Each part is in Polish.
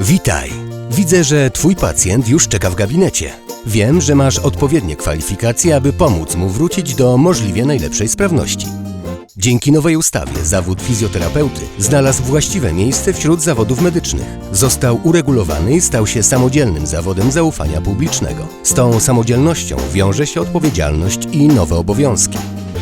Witaj. Widzę, że Twój pacjent już czeka w gabinecie. Wiem, że masz odpowiednie kwalifikacje, aby pomóc mu wrócić do możliwie najlepszej sprawności. Dzięki nowej ustawie zawód fizjoterapeuty znalazł właściwe miejsce wśród zawodów medycznych. Został uregulowany i stał się samodzielnym zawodem zaufania publicznego. Z tą samodzielnością wiąże się odpowiedzialność i nowe obowiązki.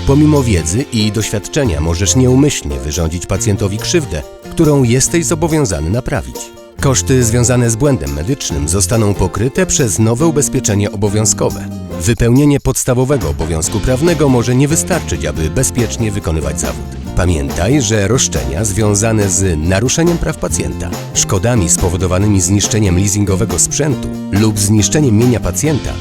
Pomimo wiedzy i doświadczenia możesz nieumyślnie wyrządzić pacjentowi krzywdę, którą jesteś zobowiązany naprawić. Koszty związane z błędem medycznym zostaną pokryte przez nowe ubezpieczenie obowiązkowe. Wypełnienie podstawowego obowiązku prawnego może nie wystarczyć, aby bezpiecznie wykonywać zawód. Pamiętaj, że roszczenia związane z naruszeniem praw pacjenta, szkodami spowodowanymi zniszczeniem leasingowego sprzętu lub zniszczeniem mienia pacjenta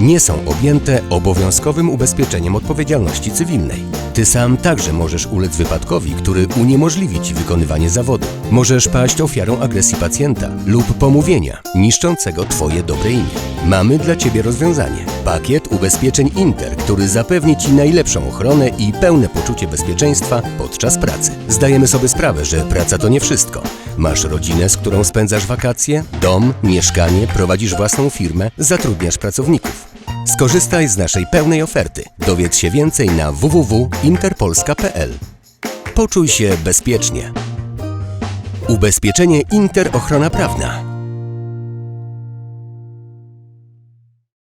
nie są objęte obowiązkowym ubezpieczeniem odpowiedzialności cywilnej. Ty sam także możesz ulec wypadkowi, który uniemożliwi ci wykonywanie zawodu. Możesz paść ofiarą agresji pacjenta lub pomówienia niszczącego Twoje dobre imię. Mamy dla Ciebie rozwiązanie. Pakiet ubezpieczeń Inter, który zapewni Ci najlepszą ochronę i pełne poczucie bezpieczeństwa podczas pracy. Zdajemy sobie sprawę, że praca to nie wszystko. Masz rodzinę, z którą spędzasz wakacje, dom, mieszkanie, prowadzisz własną firmę, zatrudniasz pracowników. Skorzystaj z naszej pełnej oferty. Dowiedz się więcej na www.interpolska.pl. Poczuj się bezpiecznie. Ubezpieczenie Inter Ochrona Prawna.